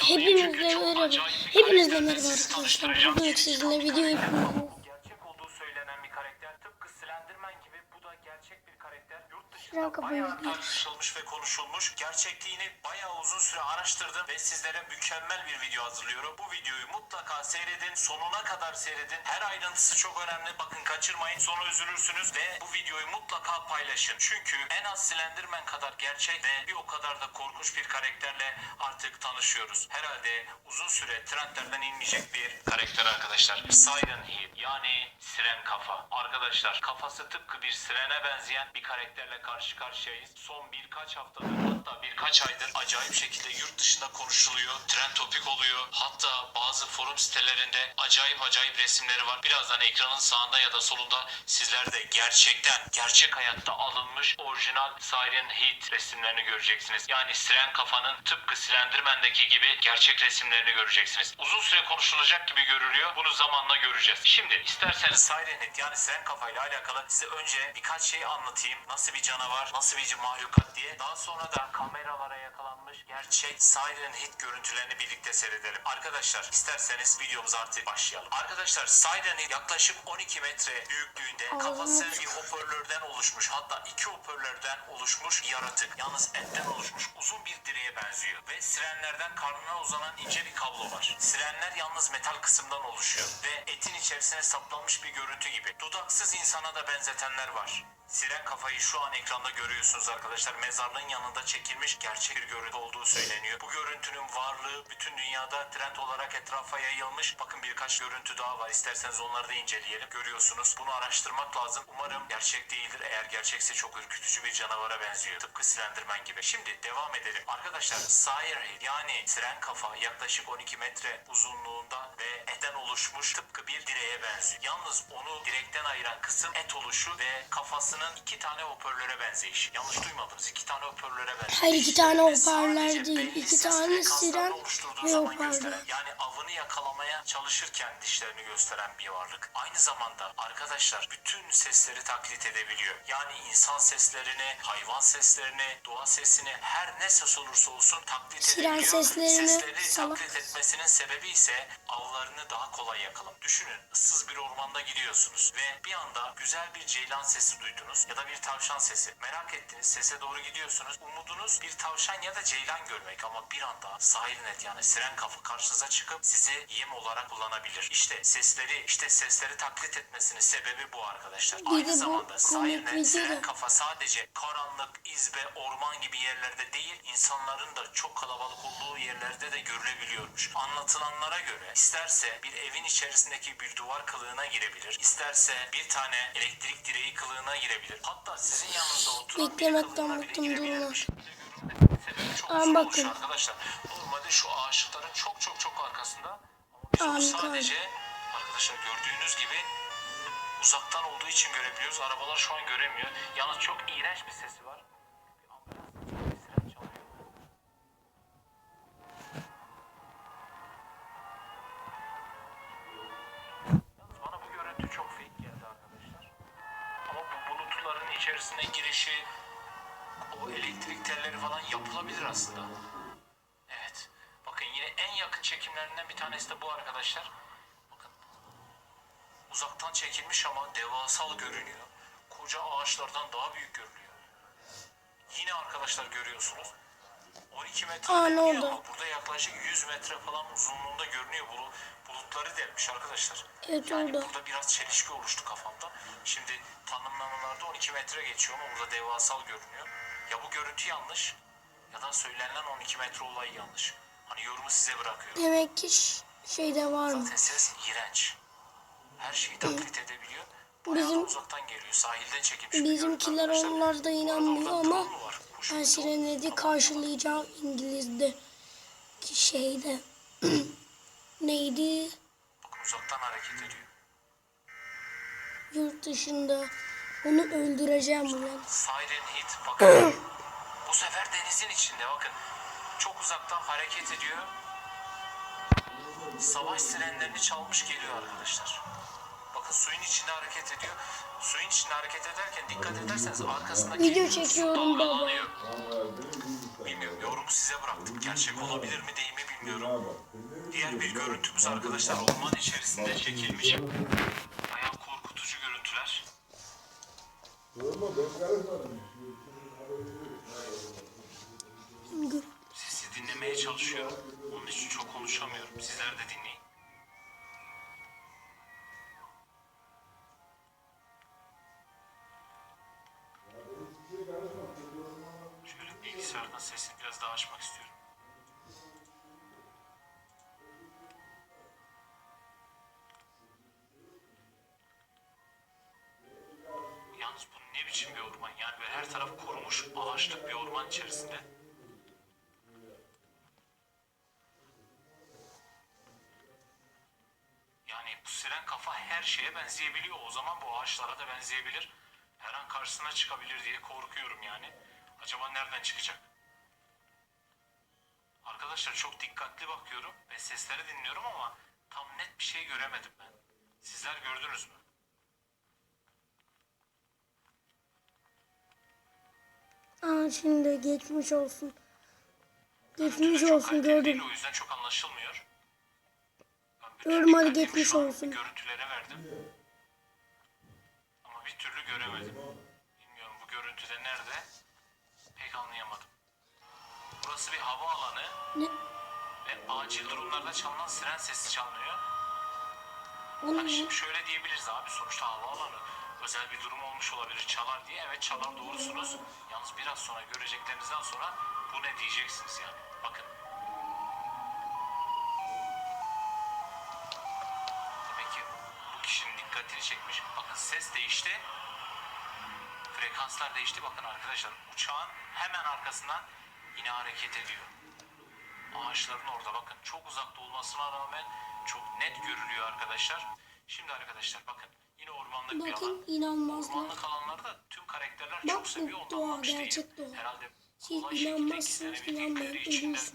Hepinizle merhaba. Hepinizle merhaba arkadaşlar. Bugün sizinle video yapıyorum. Dışında kafayı bayağı tartışılmış ve konuşulmuş. Gerçekliğini bayağı uzun süre araştırdım ve sizlere mükemmel bir video hazırlıyorum. Bu videoyu mutlaka seyredin. Sonuna kadar seyredin. Her ayrıntısı çok önemli. Bakın kaçırmayın. Sonra üzülürsünüz ve bu videoyu mutlaka paylaşın. Çünkü en az Slenderman kadar gerçek ve bir o kadar da korkunç bir karakterle artık tanışıyoruz. Herhalde uzun süre trendlerden inmeyecek bir karakter arkadaşlar. Siren Head yani siren kafa. Arkadaşlar kafası tıpkı bir sirene benzeyen bir karakterle karşı karşıyayız. Son birkaç haftadır hatta birkaç aydır acayip şekilde yurt dışında konuşuluyor. Trend topik oluyor. Hatta bazı forum sitelerinde acayip acayip resimleri var. Birazdan ekranın sağında ya da solunda sizler de gerçekten gerçek hayatta alınmış orijinal Siren Heat resimlerini göreceksiniz. Yani siren kafanın tıpkı Slenderman'daki gibi gerçek resimlerini göreceksiniz. Uzun süre konuşulacak gibi görülüyor. Bunu zamanla göreceğiz. Şimdi isterseniz Siren Heat yani siren kafayla alakalı size önce birkaç şey anlatayım. Nasıl bir canavar, nasıl bir mahlukat diye. Daha sonra da kameralara yakalanmış gerçek Siren Heat görüntülerini birlikte seyredelim. Arkadaşlar isterseniz videomuza artık başlayalım. Arkadaşlar Siren Heat yaklaşık 12 metre büyüklüğünde kafası bir hoparlörden oluşmuş hatta iki hoparlörden oluşmuş bir yaratık. Yalnız etten oluşmuş uzun bir direğe benziyor. Ve sirenlerden karnına uzanan ince bir kablo var. Sirenler yalnız metal kısımdan oluşuyor. Ve etin içerisine saplanmış bir görüntü gibi. Dudaksız insana da benzetenler var. Siren kafayı şu an ekranda görüyorsunuz arkadaşlar. Mezarlığın yanında çekilmiş gerçek bir görüntü olduğu söyleniyor. Bu görüntünün varlığı bütün dünyada trend olarak etrafa yayılmış. Bakın birkaç görüntü daha var. İsterseniz onları da inceleyelim. Görüyorsunuz. Bunu araştırmak lazım. Umarım gerçek değildir. Eğer gerçekse çok ürkütücü bir canavara benziyor. Tıpkı Slenderman gibi. Şimdi devam edelim. Arkadaşlar Sirehead yani siren kafa yaklaşık 12 metre uzunluğunda ve etten oluşmuş tıpkı bir direğe benziyor. Yalnız onu direkten ayıran kısım et oluşu ve kafasının iki tane hoparlöre benzeyişi. Yanlış duymadınız. iki tane hoparlöre benzeyiş. Hayır, iki tane hoparlör değil. İki tane siren ve hoparlör. Yani avını yakalamaya çalışırken dişlerini gösteren bir varlık. Aynı zamanda arkadaşlar bütün sesleri taklit edebiliyor. Yani insan seslerini, hayvan seslerini, doğa sesini her ne ses olursa olsun taklit Siren edebiliyor. seslerini Sesleri salak. taklit etmesinin sebebi ise avlarını daha kolay yakalam. Düşünün ıssız bir ormanda gidiyorsunuz ve bir anda güzel bir ceylan sesi duydunuz ya da bir tavşan sesi. Merak ettiniz sese doğru gidiyorsunuz. Umudunuz bir tavşan ya da ceylan görmek ama bir anda sahil net yani siren kafa karşınıza çıkıp sizi yem olarak kullanabilir. İşte sesleri işte sesleri taklit etmesinin sebebi bu arkadaşlar. Bir Aynı zamanda sahil net siren kafa sadece karanlık, izbe, orman gibi yerlerde değil insanların da çok kalabalık olduğu yerlerde de görülebiliyormuş. Anlatılanlara göre isterse bir evin içerisindeki bir duvar kılığına girebilir, isterse bir tane elektrik direği kılığına girebilir. Hatta sizin yanınızda oturan Beklemekten çok Aman uzun bakın. arkadaşlar. Normalde şu ağaçlıkların çok çok çok arkasında ama biz sadece arkadaşlar gördüğünüz gibi uzaktan olduğu için görebiliyoruz. Arabalar şu an göremiyor. Yalnız çok iğrenç bir sesi var. İçerisine girişi, o elektrik telleri falan yapılabilir aslında. Evet. Bakın yine en yakın çekimlerinden bir tanesi de bu arkadaşlar. Bakın. Uzaktan çekilmiş ama devasal görünüyor. Koca ağaçlardan daha büyük görünüyor. Yine arkadaşlar görüyorsunuz. 12 metre Aa, ne oldu? ama burada yaklaşık 100 metre falan uzunluğunda görünüyor. Bulu, bulutları delmiş arkadaşlar. Evet, yani oldu. burada biraz çelişki oluştu kafamda. Şimdi tanımlamalarda 12 metre geçiyor ama burada devasal görünüyor. Ya bu görüntü yanlış ya da söylenen 12 metre olayı yanlış. Hani yorumu size bırakıyorum. Demek ki şeyde var mı? Zaten ses iğrenç. Her şeyi taklit edebiliyor. Bayağı Bizim- uzaktan geliyor. Sahilden çekilmiş Bizimkiler görüntü arkadaşlar. onlar da Bu arada inanmıyor ama ben uçuyor. Sirened'i karşılayacağım İngiliz'de. Ki Şeyde. Neydi? Uzaktan hareket ediyor. Yurt dışında. Onu öldüreceğim ulan. Siren Heat bakın. bu sefer denizin içinde bakın. Çok uzaktan hareket ediyor. Savaş sirenlerini çalmış geliyor arkadaşlar. Suyun içinde hareket ediyor. Suyun içinde hareket ederken dikkat ederseniz arkasındaki Video çekiyorum baba. Bilmiyorum yorumu size bıraktım. Gerçek olabilir mi değil mi bilmiyorum. Diğer bir görüntümüz arkadaşlar orman içerisinde çekilmiş. Bayağı korkutucu görüntüler. Gör- Sesi dinlemeye çalışıyorum. Onun için çok konuşamıyorum. Sizler de dinleyin. Biraz daha istiyorum. Yalnız bu ne biçim bir orman? Yani böyle her taraf korumuş ağaçlık bir orman içerisinde. Yani bu siren kafa her şeye benzeyebiliyor. O zaman bu ağaçlara da benzeyebilir. Her an karşısına çıkabilir diye korkuyorum yani. Acaba nereden çıkacak? Arkadaşlar çok dikkatli bakıyorum ve sesleri dinliyorum ama tam net bir şey göremedim ben. Sizler gördünüz mü? Aa şimdi geçmiş olsun. Geçmiş Görüntüde çok olsun kaliteli değil, gördüm. o yüzden çok anlaşılmıyor. Ben bütün Gördüm, hadi dikkatimi geçmiş şu an olsun. Görüntülere verdim. Ama bir türlü göremedim. Bilmiyorum bu görüntüde nerede? Pek anlayamadım. Burası bir hava alanı Ne? ve acil durumlarda çalınan siren sesi çalınıyor. O ne? Hani şimdi şöyle diyebiliriz abi sonuçta havaalanı özel bir durum olmuş olabilir çalar diye. Evet çalar doğrusunuz. Yalnız biraz sonra göreceklerinizden sonra bu ne diyeceksiniz yani. Bakın. Demek ki bu kişinin dikkatini çekmiş. Bakın ses değişti. Frekanslar değişti. Bakın arkadaşlar uçağın hemen arkasından yine hareket ediyor. Ağaçların orada bakın çok uzakta olmasına rağmen çok net görülüyor arkadaşlar. Şimdi arkadaşlar bakın yine ormanlık bir alan. Bakın inanmazlar. Ormanlık alanları da tüm karakterler Bak çok seviyor. Ondan doğa, gerçek doğa. Herhalde Siz inanmazsınız, inanmayın, ölürsünüz.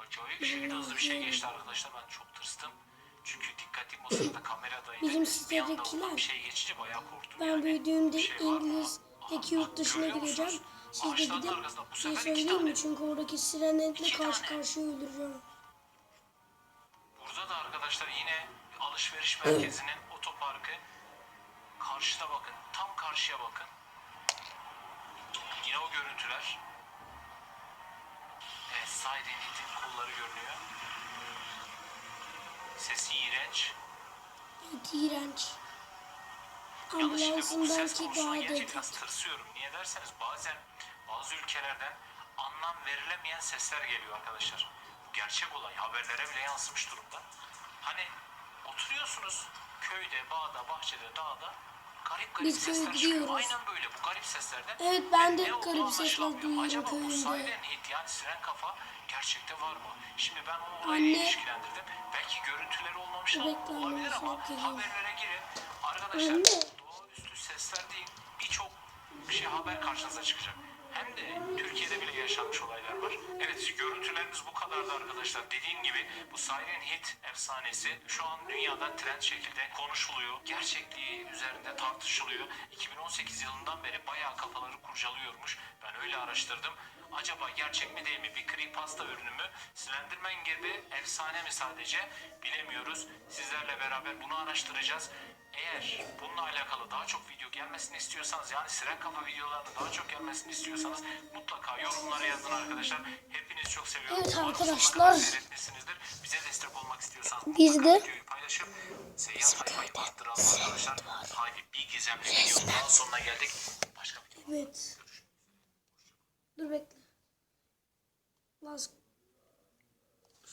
acayip şekilde hızlı bir şey geçti arkadaşlar. Ben çok tırstım. Çünkü dikkatim o sırada kameradaydı. Bizim sitedekiler- bir şey geçince bayağı korktum. Ben yani. büyüdüğümde şey? İngiliz'deki Aa, yurt dışına gireceğim. musunuz? Siz de sefer iki söyleyeyim mi? Çünkü oradaki sirenetle karşı karşıya öldüreceğim. Burada da arkadaşlar yine alışveriş merkezinin otoparkı. Karşıda bakın. Tam karşıya bakın. Yine o görüntüler. Evet, Heat'in kolları görünüyor. Sesi iğrenç. Evet, iğrenç. Yalnız şimdi bu ses konusuna da biraz tırsıyorum. Niye derseniz bazen bazı ülkelerden anlam verilemeyen sesler geliyor arkadaşlar. Bu gerçek olay. Haberlere bile yansımış durumda. Hani oturuyorsunuz köyde, bağda, bahçede, dağda garip garip Biz sesler çıkıyor. Aynen böyle bu garip seslerden. Evet, ben de ne olduğu garip sesler duyuyorum Acaba bu köyümde. Siren Heat yani siren kafa gerçekte var mı? Şimdi ben onu orayla Anne. ilişkilendirdim. Belki görüntüleri olmamış Reklamlar olabilir ama haberlere girin. Arkadaşlar Anne. Değil birçok şey haber karşınıza çıkacak. Hem de Türkiye'de bile yaşanmış olaylar var. Evet görüntülerimiz bu kadardı arkadaşlar. Dediğim gibi bu Siren Hit efsanesi şu an dünyada trend şekilde konuşuluyor. Gerçekliği üzerinde tartışılıyor. 2018 yılından beri bayağı kafaları kurcalıyormuş. Ben öyle araştırdım. Acaba gerçek mi değil mi? Bir creepypasta ürünü mü? Slenderman gibi efsane mi sadece? Bilemiyoruz. Sizlerle beraber bunu araştıracağız. Eğer bununla alakalı daha çok video gelmesini istiyorsanız yani siren kafa videolarının daha çok gelmesini istiyorsanız mutlaka yorumlara yazın arkadaşlar. Hepinizi çok seviyorum. Evet arkadaşlar. Bize destek olmak istiyorsanız Biz de videoyu paylaşıp seyyar sayfayı arttıralım arkadaşlar. Haydi bir gizemli videonun daha sonuna geldik. Başka video. Evet. Dur bekle. Laz.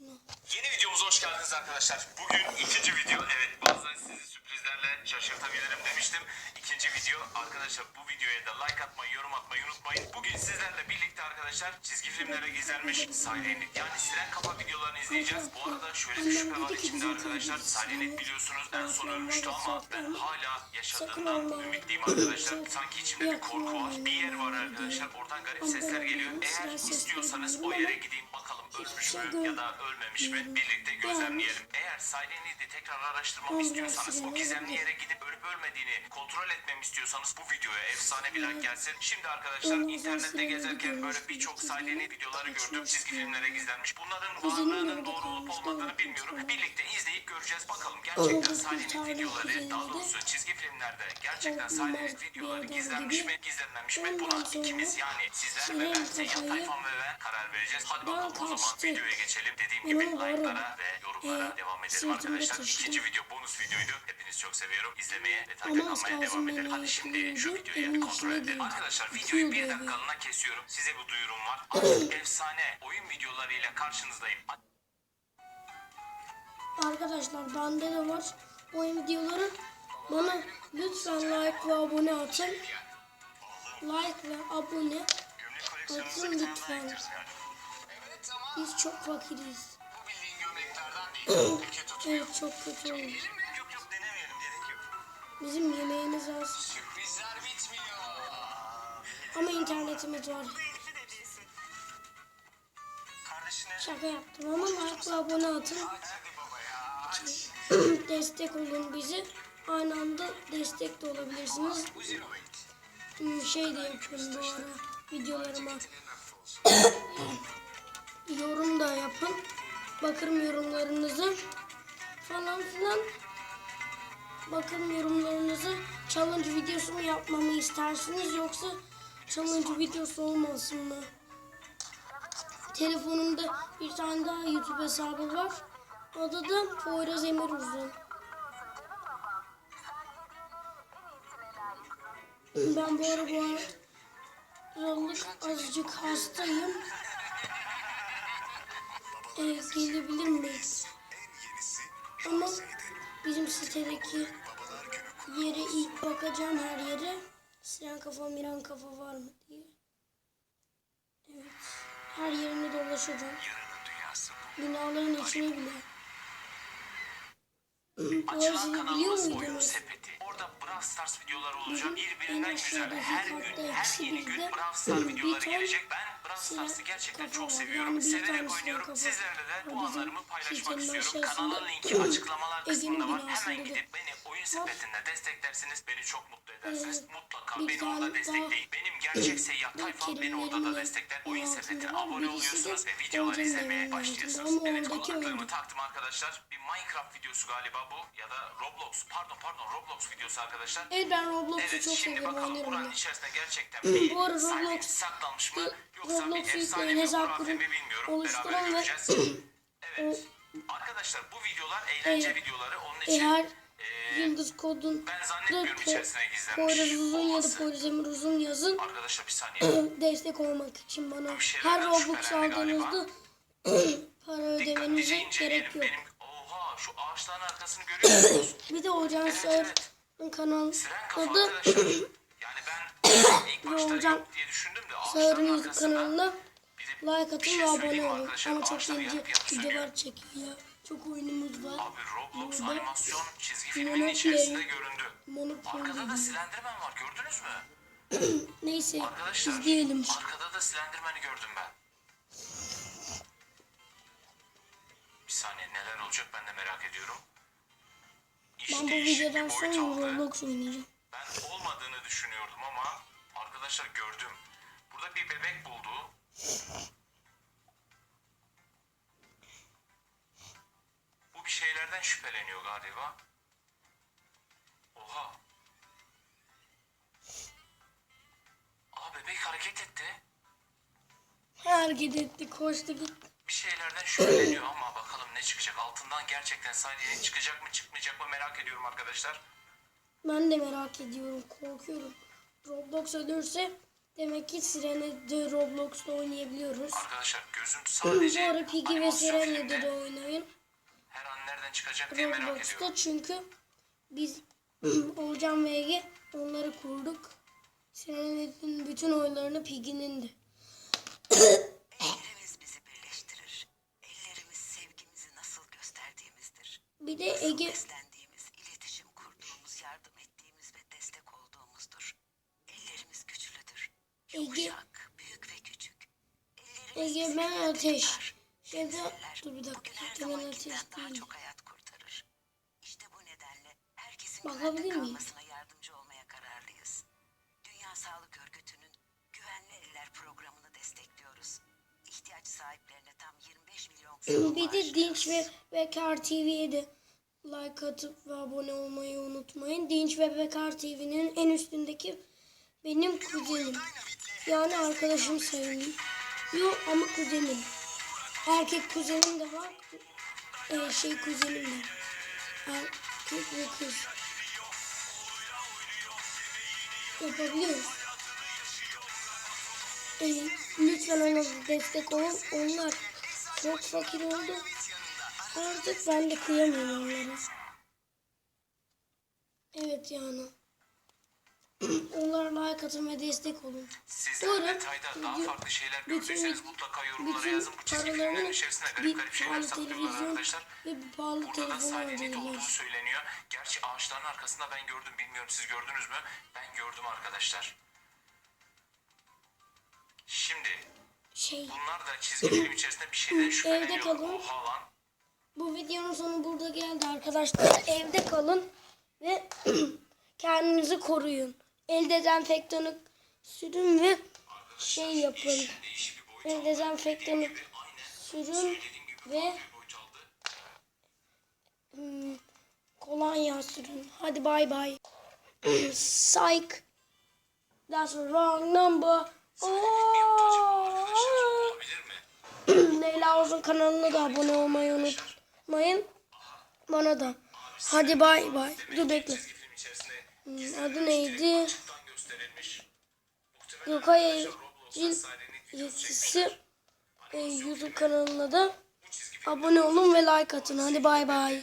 Yeni videomuza hoş geldiniz arkadaşlar. Bugün ikinci video. Evet bazen sizi sürprizlerle şaşırtabilirim demiştim. İkinci video. Arkadaşlar bu videoya da like atmayı, yorum atmayı unutmayın. Bugün sizlerle birlikte arkadaşlar çizgi filmlere gizlenmiş Siren'i yani Siren Kafa videolarını izleyeceğiz. Bu arada şöyle bir şüphe var içimde arkadaşlar. Salih'in biliyorsunuz en son ölmüştü ama ben hala yaşadığından ümitliyim arkadaşlar. Sanki içimde bir korku var. Bir yer var arkadaşlar. Oradan garip sesler geliyor. Eğer istiyorsanız o yere gideyim bakalım ölmüş mü ya da ölmemiş mi birlikte gözlemleyelim. Eğer Salih'i tekrar araştırmamı istiyorsanız o gizemli yere gidip ölüp ölmediğini kontrol etmemi istiyorsanız bu videoya efsane bir like gelsin. Şimdi arkadaşlar internette gezerken böyle birçok Salih'in videoları gördüm. Çizgi filmlere gizlenmiş. Bunların varlığının doğru olup olmadığını bilmiyorum. Birlikte izleyip göreceğiz bakalım. Gerçekten Salih'in videoları daha doğrusu çizgi filmlerde gerçekten Salih'in videoları gizlenmiş mi gizlenmemiş mi buna ikimiz yani sizler ve ben Seyyah Tayfan ve ben karar vereceğiz. Hadi bakalım o zaman videoya geçelim. Dediğim gibi like'lara ve yorumlara devam edelim arkadaşlar. İkinci video bonus videoydu. Hepiniz çok seviyorum. İzlemeye ve takip almaya devam edelim. Hadi şimdi şu videoyu bir kontrol edelim. Arkadaşlar videoyu bir dakikalığına kesiyorum. Size bu duyurum var. Artık efsane oyun videolarıyla karşınızdayım. Arkadaşlar bende de var oyun videoları. Bana lütfen like ve abone atın. Like ve abone atın lütfen. Biz çok fakiriz. Bu bildiğin gömleklerden değil. Ülke tutuyor. Evet çok kötü oldu. Yok yok denemeyelim gerek yok. Bizim yemeğimiz az. Sürprizler bitmiyor. Ama internetimiz var. Kardeşine Şaka yaptım ama like ve abone atın. hadi baba ya. destek olun bizi. Aynı anda destek de olabilirsiniz. Hmm, Şey de yapın bu ara videolarıma. Yorum da yapın. Bakarım yorumlarınızı falan filan. Bakarım yorumlarınızı. Challenge videosu mu yapmamı istersiniz yoksa challenge videosu olmasın mı? Telefonumda bir tane daha YouTube hesabı var. Adı da Poyraz Emir Uzun. Ben bu ara bu aralık azıcık hastayım. Ee, gelebilir miyiz? Ama bizim sitedeki yere ilk bakacağım her yere. Siren kafa, miran kafa var mı diye. Evet. Her yerini dolaşacağım. Binaların içine bile. Açılan kanalımız Oyun? Sepeti. Orada Brawl Stars videoları olacak. en Birbirinden güzel. Her gün, her yeni gün Brawl Stars videoları gelecek. Ben Silah Stars'ı gerçekten kafa çok var. seviyorum. Yani bir Severek oynuyorum. kafa. Sizlerle de O bu bizim anlarımı paylaşmak istiyorum. aşağısında Kanalın linki açıklamalar Ege'nin kısmında var. Hemen binasında gidip beni oyun sepetinde desteklersiniz. Beni çok mutlu edersiniz. Evet. Mutlaka Bir beni orada daha- destekleyin. Benim gerçek seyyah tayfam beni orada da destekler. Oyun altında sepetine var. abone Birisi de oluyorsunuz ve videoları izlemeye Devri'nin başlıyorsunuz. Ama Evet oradaki oyun. taktım arkadaşlar. Bir Minecraft videosu galiba bu ya da Roblox. Pardon pardon Roblox videosu arkadaşlar. Evet ben Roblox'u Evet çok şimdi seviyorum bakalım oynarım buranın da. içerisinde gerçekten bir Bu arada Roblox- saklanmış mı efsane yükleyin, hesap kurun, oluşturun ve-. Evet. Arkadaşlar bu videolar eğlence Eğer- videoları. Onun için Eğer eee, Yıldız kodun ben zannetmiyorum içerisine gizlenmiş Poyraz Uzun ya da. Poyraz Emir Uzun yazın. Arkadaşlar bir saniye. Destek olmak için bana. Her Robux aldığınızda para ödemenize gerek yok. Benim oha şu ağaçların arkasını görüyor musunuz? Bir de Ocan Evet, Sağır'ın de ağaçların Sağır'ın kanalına like atın bir şey ve abone olun. Ama çok sönüyor. videolar çekiyor. Çok oyunumuz var. Abi Roblox Burada animasyon çizgi filminin içerisinde göründü. Monopoly Arkada da gibi. Slenderman var gördünüz mü? Neyse Arkadaşlar izleyelim. arkada da Slenderman'i gördüm ben. Bir saniye neler olacak ben de merak ediyorum. İş Ben bu videodan sonra. Roblox oynayacağım. Ben olmadığını düşünüyordum ama arkadaşlar gördüm. Burada bir bebek buldu. Bu bir şeylerden şüpheleniyor galiba. Oha. Aa bebek hareket etti. Hareket etti, koştu gitti. Bir şeylerden şüpheleniyor ama bakalım ne çıkacak. Altından gerçekten Salih'in çıkacak mı çıkmayacak mı merak ediyorum arkadaşlar. Ben de merak ediyorum, korkuyorum. Roblox ölürse demek ki Siren'e de Roblox'ta oynayabiliyoruz. Arkadaşlar gözüm Bu sadece ara Piggy ve Siren'le filmde de oynayın. her an nereden çıkacak diye merak ediyorum. Roblox'ta çünkü biz Olcan ve Ege onları kurduk. Siren'in bütün oyunlarını Piggy'nin de. Ellerimiz bizi birleştirir. Ellerimiz sevgimizi Bir de Ege Yumuşak, büyük ve küçük. Ellerimiz Ege bizi ben yerde ateş. Şeyde Kimseler dur bir dakika. zamankinden ateş değil. çok hayat kurtarır. İşte bu nedenle herkesin Bakabilir miyim? kalmasına yardımcı olmaya kararlıyız. Dünya Sağlık Örgütü'nün Güvenli Eller programını destekliyoruz. İhtiyaç sahiplerine tam 25 milyon Bir de. Dinç ve Bekar TV'ye de like atıp ve abone olmayı unutmayın. Dinç ve Bekar TV'nin en üstündeki benim kuzenim. Yani arkadaşım sayılır. Yok ama kuzenim. Erkek kuzenim de var. Ee, şey kuzenim de. Erkek ve kız. Yapabiliyoruz. Ee, lütfen ona destek olun. Onlar çok fakir oldu. Artık ben de kıyamıyorum onlara. Evet yani. Onlara like atın ve destek olun. Sizler Umarım detayda daha bütün- farklı şeyler gördüyseniz mutlaka yorumlara yazın. Bu çizgi filmlerin içerisine garip garip şeyler saklıyorlar arkadaşlar. ve bir pahalı Burada da Silent olduğu söyleniyor. Gerçi ağaçların arkasında ben gördüm. Bilmiyorum siz gördünüz mü? Ben gördüm arkadaşlar. Şimdi Şey, bunlar da çizgi film içerisinde bir şeyden şüpheleniyor. kalın. Oha lan. bu videonun sonu burada geldi arkadaşlar. Evde kalın ve kendinizi koruyun. El dezenfektanı sürün ve şey yapın. El dezenfektanı sürün ve hmm, kolonya sürün. Hadi bay bay. Psych. That's a wrong number. Oh. Leyla Uzun kanalına da abone olmayı unutmayın. Bana da. Hadi bay bay. Dur bekle. Çizgi film içerisinde Hmm, Adı neydi? Silent'in videosu Yetisi e, YouTube kanalına da abone olun ve like atın. Hadi bay bay.